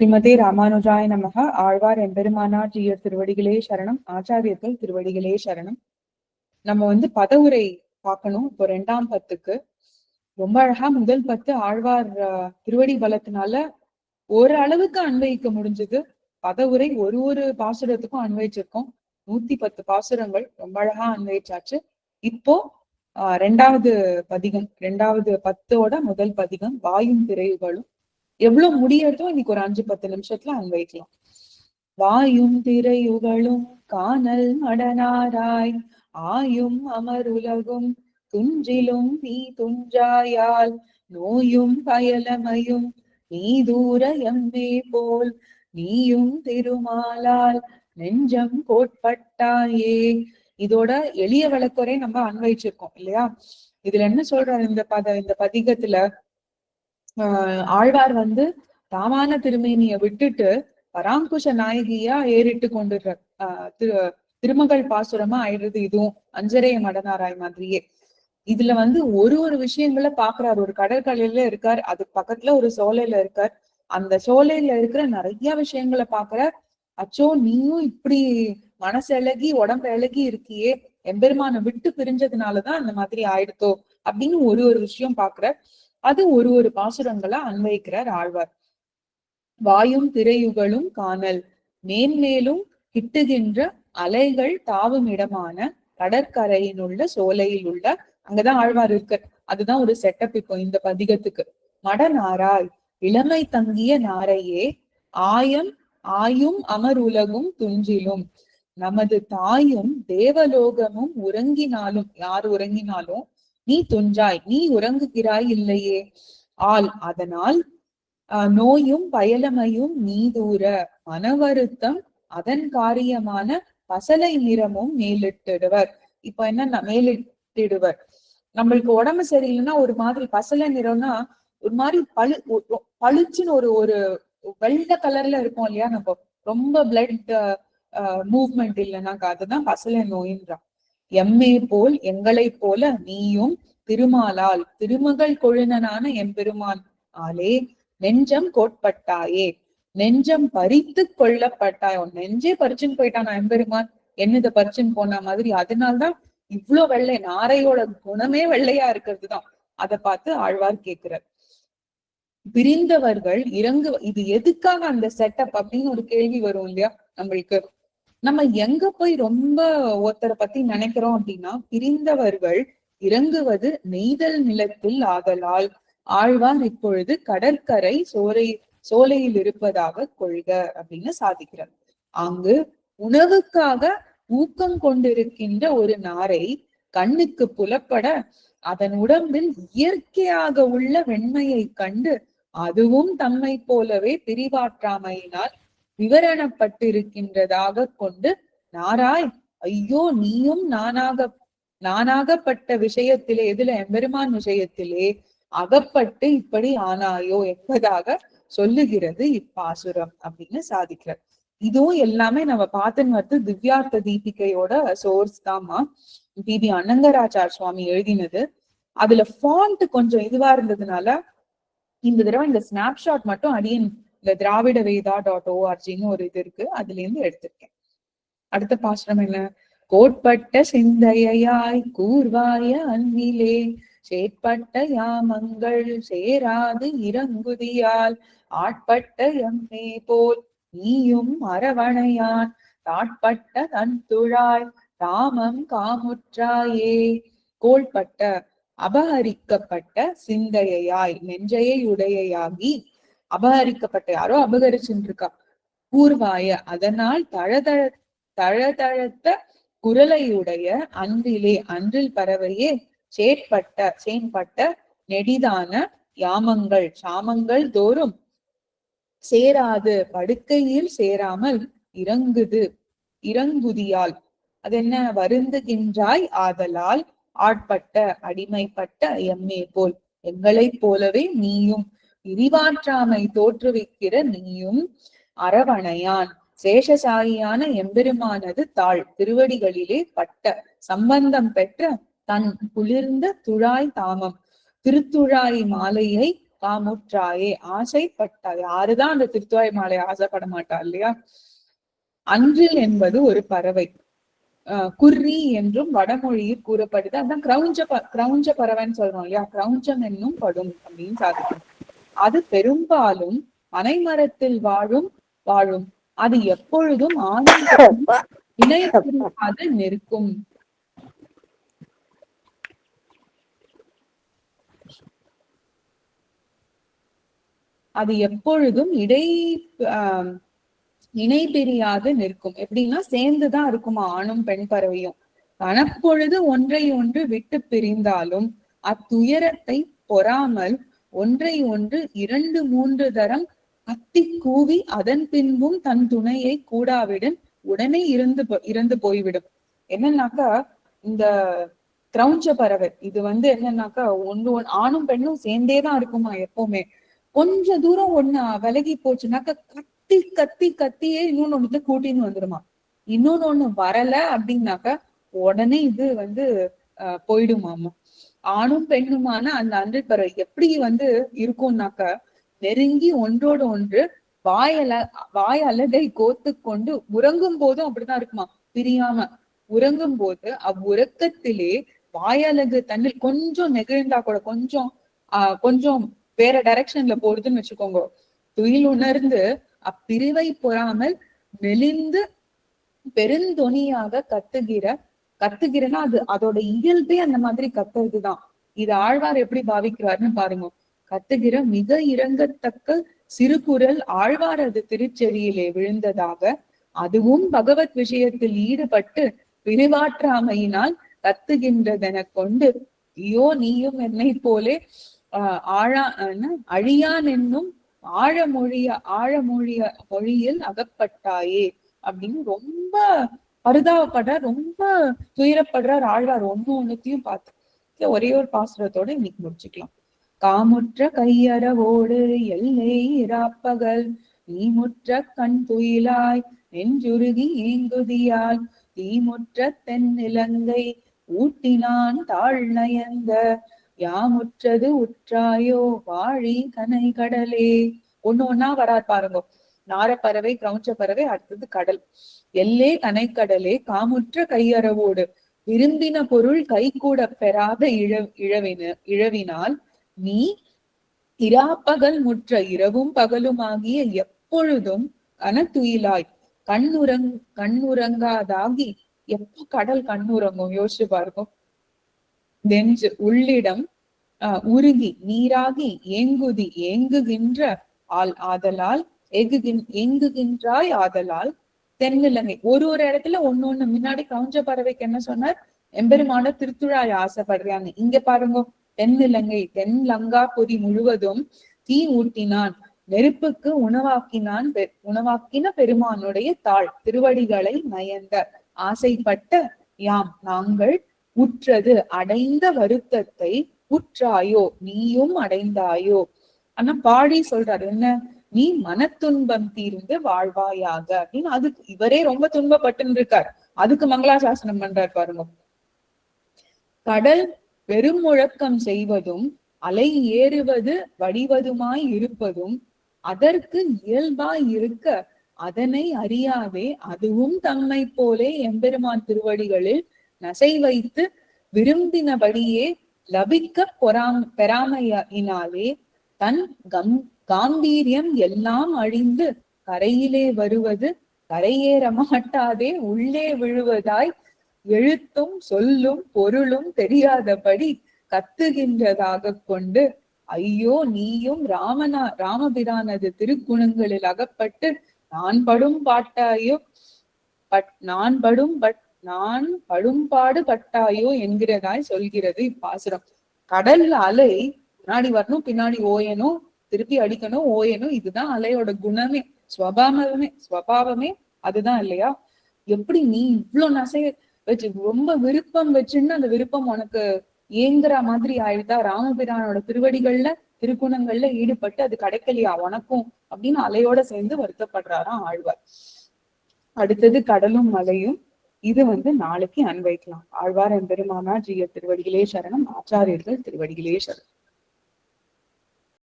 ஸ்ரீமதி ராமானுஜாய நமக. ஆழ்வார் எம்பெருமானார் ஜீயர் திருவடிகளே சரணம். ஆச்சாரியர்கள் திருவடிகளே சரணம். நம்ம வந்து பதவுரை பார்க்கணும். இப்போ ரெண்டாம் பத்துக்கு. ரொம்ப அழகா முதல் பத்து ஆழ்வார் திருவடி பலத்தினால ஒரு அளவுக்கு அன்வயிக்க முடிஞ்சது. பதவுரை ஒரு ஒரு பாசுரத்துக்கும் அன்வயிச்சிருக்கோம். நூத்தி பத்து பாசுரங்கள் ரொம்ப அழகா அன்வயிச்சாச்சு. இப்போ ஆஹ் ரெண்டாவது பதிகம் ரெண்டாவது பத்தோட முதல் பதிகம் வாயும் திரைவுகளும் எவ்வளவு முடியறதோ இன்னைக்கு ஒரு அஞ்சு பத்து நிமிஷத்துல அன்வைக்கலாம் வாயும் திரையுகளும் காணல் மடனாராய் ஆயும் அமருலகும் துஞ்சிலும் நீ துஞ்சாயால் நோயும் பயலமையும் நீ தூர எம்மே போல் நீயும் திருமாலால் நெஞ்சம் கோட்பட்டாயே. இதோட எளிய வழக்குறை நம்ம அன்வைச்சிருக்கோம் இல்லையா? இதுல என்ன சொல்றாரு இந்த பத இந்த பதிகத்துல? ஆழ்வார் வந்து ராமான திருமேனிய விட்டுட்டு பராங்குஷ நாயகியா ஏறிட்டு கொண்டுடுற ஆஹ் திரு திருமகள் பாசுரமா ஆயிடுறது இதுவும் அஞ்சரைய மடனாராய் மாதிரியே. இதுல வந்து ஒரு ஒரு விஷயங்களை பாக்குறாரு. ஒரு கடற்கரையில இருக்கார். அது பக்கத்துல ஒரு சோலையில இருக்கார். அந்த சோலையில இருக்கிற நிறைய விஷயங்களை பாக்குறார். அச்சோ நீயும் இப்படி மனசு இழகி உடம்பு இழகி இருக்கியே. எம்பெருமான விட்டு பிரிஞ்சதுனாலதான் அந்த மாதிரி ஆயிடுத்தோ அப்படின்னு ஒரு ஒரு விஷயம் பாக்குற அது ஒரு ஒரு பாசுரங்களை அன்வைக்கிறார் ஆழ்வார். வாயும் திரையுகளும் காணல் மேன்மேலும் கிட்டுகின்ற அலைகள் தாவும் இடமான கடற்கரையினுள்ள சோலையில் உள்ள அங்கதான் ஆழ்வார் இருக்கு அதுதான் ஒரு செட்டப் இப்போ இந்த பதிகத்துக்கு. மடநாராய் இளமை தங்கிய நாரையே ஆயம் ஆயும் அமர் உலகும் துஞ்சிலும். நமது தாயும் தேவலோகமும் உறங்கினாலும் யார் உறங்கினாலும் நீ துஞ்சாய் நீ உறங்குகிறாய் இல்லையே. ஆள் அதனால் ஆஹ் நோயும் பயலமையும் மன வருத்தம் அதன் காரியமான பசலை நிறமும் மேலிட்டிடுவர். இப்ப என்ன மேலிட்டிடுவர். நம்மளுக்கு உடம்பு சரியில்லைன்னா ஒரு மாதிரி பசலை நிறம்னா ஒரு மாதிரி பழு பழுச்சுன்னு பளிச்சுன்னு ஒரு ஒரு வெள்ளை கலர்ல இருக்கும் இல்லையா நம்ம. ரொம்ப பிளட் மூவ்மெண்ட் இல்லைனாக்கா அதுதான் பசலை நோயின்றான். எம்மே போல் எங்களைப் போல நீயும் திருமாலால் திருமகள் கொழுனனான எம்பெருமான் ஆலே நெஞ்சம் கோட்பட்டாயே நெஞ்சம் பறித்து கொள்ளப்பட்டாய். உன் நெஞ்சே பறிச்சுன்னு போயிட்டான் எம்பெருமான் என்னது பறிச்சுன்னு போன மாதிரி? அதனால்தான் இவ்ளோ வெள்ளை நாரையோட குணமே வெள்ளையா இருக்கிறது தான் அதை பார்த்து ஆழ்வார் கேட்கிறார். பிரிந்தவர்கள் இறங்கு இது எதுக்காக அந்த செட்டப் அப்படின்னு ஒரு கேள்வி வரும் இல்லையா? நம்மளுக்கு நம்ம எங்க போய் ரொம்ப ஒருத்தரை பத்தி நினைக்கிறோம் அப்படின்னா பிரிந்தவர்கள் இறங்குவது நெய்தல் நிலத்தில் ஆதலால் ஆழ்வார் இப்பொழுது கடற்கரை சோலை சோலையில் இருப்பதாக கொள்க அப்படின்னு சாதிக்கிறார். அங்கு உணவுக்காக ஊக்கம் கொண்டிருக்கின்ற ஒரு நாரை கண்ணுக்கு புலப்பட அதன் உடம்பில் இயற்கையாக உள்ள வெண்மையை கண்டு அதுவும் தம்மை போலவே பிரிவாற்றாமையினால் விவரணப்பட்டிருக்கின்றதாக கொண்டு நாராய் ஐயோ நீயும் நானாக நானாகப்பட்ட விஷயத்திலே எதுல எம்பெருமான் விஷயத்திலே அகப்பட்டு இப்படி ஆனாயோ என்பதாக சொல்லுகிறது இப்பாசுரம் அப்படின்னு சாதிக்கிறார். இதுவும் எல்லாமே நம்ம பார்த்துன்னு வந்து திவ்யார்த்த தீபிகையோட சோர்ஸ் தாமா பிபி அனங்கராச்சார் சுவாமி எழுதினது. அதுல ஃபாண்ட் கொஞ்சம் இதுவா இருந்ததுனால இந்த தடவை இந்த ஸ்னாப்ஷாட் மட்டும் அடியன் இந்த திராவிட வேதா டாட் ஓஆர்ஜின்னு ஒரு இது இருக்கு. அதுல இருந்து எடுத்திருக்கேன். அடுத்த பாசுரம் என்ன? கோட்பட்ட சிந்தையாய் கூர்வாய அன்பிலே சேட்பட்ட யாமங்கள் சேராது இறங்குதியால் ஆட்பட்ட எம்மே போல் நீயும் அரவணையான் தாட்பட்ட தன் துழாய் தாமம் காமுற்றாயே. கோள்பட்ட அபகரிக்கப்பட்ட சிந்தையாய் நெஞ்சையுடையாகி அபகரிக்கப்பட்ட யாரோ அபகரிச்சுட்டு இருக்கா கூர்வாய அதனால் தழதழ தழதழத்த குரலையுடைய அன்றிலே அன்றில் பறவையே சேட்பட்ட சேன்பட்ட நெடிதான யாமங்கள் சாமங்கள் தோறும் சேராது படுக்கையில் சேராமல் இறங்குது இறங்குதியால். அது என்ன வருந்துகின்றாய் ஆதலால் ஆட்பட்ட அடிமைப்பட்ட எம்மே போல். எங்களைப் போலவே நீயும் இரிவாற்றாமை தோற்றுவிக்கிற நீயும் அரவணையான். சேஷசாயியான எம்பெருமானது தாழ் திருவடிகளிலே பட்ட சம்பந்தம் பெற்ற தன் குளிர்ந்த துழாய் தாமம். திருத்துழாய் மாலையை காமுற்றாயே. ஆசைப்பட்டாய் யாருதான் அந்த திருத்துவாய் மாலை ஆசைப்பட மாட்டா இல்லையா? அன்றில் என்பது ஒரு பறவை. குர்ரி என்றும் வடமொழியில் கூறப்படுது. அதான் கிரௌஞ்ச ப கிரௌஞ்ச பறவைன்னு சொல்றோம் இல்லையா? கிரௌஞ்சம் என்னும் படும் அப்படின்னு சாதிக்கும். அது பெரும்பாலும் அனைமரத்தில் வாழும் வாழும். அது எப்பொழுதும் ஆனந்தம் நிற்கும். அது எப்பொழுதும் இடை ஆஹ் இணை பிரியாது நிற்கும். எப்படின்னா சேர்ந்துதான் இருக்குமா ஆணும் பெண் பறவையும். கணப்பொழுது ஒன்றை ஒன்று விட்டு பிரிந்தாலும் அத்துயரத்தை பொறாமல் ஒன்றை ஒன்று இரண்டு மூன்று தரம் கத்தி கூவி அதன் பின்பும் தன் துணையை கூடாவிடன் உடனே இருந்து இறந்து போய்விடும். என்னன்னாக்கா இந்த கிரௌஞ்ச பறவை இது வந்து என்னன்னாக்கா ஒன்று ஒன் ஆணும் பெண்ணும் சேர்ந்தேதான் இருக்குமா எப்பவுமே. கொஞ்ச தூரம் ஒண்ணு விலகி போச்சுனாக்கா கத்தி கத்தி கத்தியே இன்னொன்னு ஒண்ணு கூட்டின்னு வந்துருமா. இன்னொன்னு ஒண்ணு வரல அப்படின்னாக்கா உடனே இது வந்து அஹ், போயிடுமாமா. ஆணும் பெண்ணுமான அந்த அன்று பறவை எப்படி வந்து இருக்கும்னாக்க நெருங்கி ஒன்றோடு ஒன்று வாயல வாய் அழகை கோத்து கொண்டு உறங்கும் போதும் அப்படிதான் இருக்குமா? பிரியாம. உறங்கும் போது அவ்வுறக்கத்திலே வாயலகு தன்னில் கொஞ்சம் நெகிழ்ந்தா கூட கொஞ்சம் ஆஹ் கொஞ்சம் வேற டைரக்ஷன்ல போறதுன்னு வச்சுக்கோங்க. துயில் உணர்ந்து அப்பிரிவை பொறாமல் மெலிந்து பெருந்தொனியாக கத்துகிற கத்துகிறனா அது அதோட இயல்பே அந்த மாதிரி கத்துறதுதான். இது ஆழ்வார் எப்படி பாவிக்கிறாருன்னு பாருங்க. கத்துகிற மிக இறங்கத்தக்க சிறுகுரல் ஆழ்வார் அது திருச்செவியிலே விழுந்ததாக அதுவும் பகவத் விஷயத்தில் ஈடுபட்டு பிரிவாற்றாமையினால் கத்துகின்றதென கொண்டு ஐயோ நீயும் என்னை போலே ஆஹ் ஆழா அழியான் என்னும் ஆழமொழிய ஆழமொழிய மொழியில் அகப்பட்டாயே அப்படின்னு ரொம்ப பரிதாபப்படுறார் ரொம்ப துயரப்படுறார் ஆழ்வார் ஒண்ணு ஒண்ணுத்தையும் பார்த்து. ஒரே ஒரு பாசுரத்தோட இன்னைக்கு முடிச்சுக்கலாம். காமுற்ற கையறவோடு எல்லை இராப்பகல் நீமுற்ற கண் துயிலாய் நெஞ்சுருகி ஏங்குதியால் தீமுற்ற தென்னிலங்கை ஊட்டினான் தாழ் நயந்த. யாமுற்றது உற்றாயோ வாழி கனை கடலே ஒண்ணு ஒண்ணா வரார் பாருங்க. நாரப்பறவை கிரௌஞ்ச பறவை அடுத்தது கடல். எல்லே கனைக்கடலே காமுற்ற கையறவோடு. விரும்பின பொருள் கை கூட பெறாத இழ இழவின இழவினால் நீ இராப்பகல் முற்ற இரவும் பகலுமாகிய எப்பொழுதும் கனத்துயிலாய். கண்ணுரங் கண்ணுறங்காதாகி எப்ப கடல் கண்ணுறங்கும்? யோசிச்சு பாருங்க. நெஞ்சு உள்ளிடம் உருகி நீராகி ஏங்குதி ஏங்குகின்ற ஆள் ஆதலால் எகுகின் எங்குகின்றாய் ஆதலால் தென்னிலங்கை. ஒரு ஒரு இடத்துல ஒண்ணு ஒண்ணு. முன்னாடி கவுஞ்ச பறவைக்கு என்ன சொன்னார்? எம்பெருமான திருத்துழாய் ஆசைப்படுறாங்க. இங்க பாருங்க தென்னிலங்கை தென் லங்காபுரி முழுவதும் தீ ஊட்டினான். நெருப்புக்கு உணவாக்கினான் பெ- உணவாக்கின பெருமானுடைய தாழ் திருவடிகளை நயந்த. ஆசைப்பட்ட யாம் நாங்கள் உற்றது அடைந்த வருத்தத்தை உற்றாயோ நீயும் அடைந்தாயோ. ஆனா பாடி சொல்றாரு என்ன? நீ மனத்துன்பம் தீர்ந்து வாழ்வாயாக. அப்படின்னு அதுக்கு இவரே ரொம்ப துன்பப்பட்டு இருக்கார் அதுக்கு மங்களாசாசனம் பண்றார் பாருங்க. கடல் பெரும் முழக்கம் செய்வதும் அலை ஏறுவது வடிவதுமாய் இருப்பதும் அதற்கு இயல்பாய் இருக்க அதனை அறியாவே அதுவும் தம்மை போலே எம்பெருமான் திருவடிகளில் நசை வைத்து விரும்பினபடியே லபிக்க பொறாம் பெறாமையினாலே தன் கம் காம்பீரியம் எல்லாம் அழிந்து கரையிலே வருவது கரையேற மாட்டாதே உள்ளே விழுவதாய் எழுத்தும் சொல்லும் பொருளும் தெரியாதபடி கத்துகின்றதாக கொண்டு ஐயோ நீயும் ராமனா ராமபிரானது திருக்குணங்களில் அகப்பட்டு நான் படும் பாட்டாயோ பட் நான் படும் பட் நான் படும்பாடு பட்டாயோ என்கிறதாய் சொல்கிறது இப்பாசுரம். கடல் அலை முன்னாடி வரணும் பின்னாடி ஓயணும் திருப்பி அடிக்கணும் ஓயணும் இதுதான் அலையோட குணமே. ஸ்வபாவமே ஸ்வபாவமே அதுதான் இல்லையா? எப்படி நீ இவ்வளவு நசை வச்சு ரொம்ப விருப்பம் வச்சுன்னு அந்த விருப்பம் உனக்கு ஏங்குற மாதிரி ஆயிடுதா? ராமபிரானோட திருவடிகள்ல திருக்குணங்கள்ல ஈடுபட்டு அது கிடைக்கலையா? உனக்கும் அப்படின்னு அலையோட சேர்ந்து வருத்தப்படுறாராம் ஆழ்வார். அடுத்தது கடலும் மலையும். இது வந்து நாளைக்கு அன்வைக்கலாம் ஆழ்வார் எம்பெருமானார் ஜிய திருவடிகளே சரணம். ஆச்சாரியர்கள் திருவடிகளே சரணம்.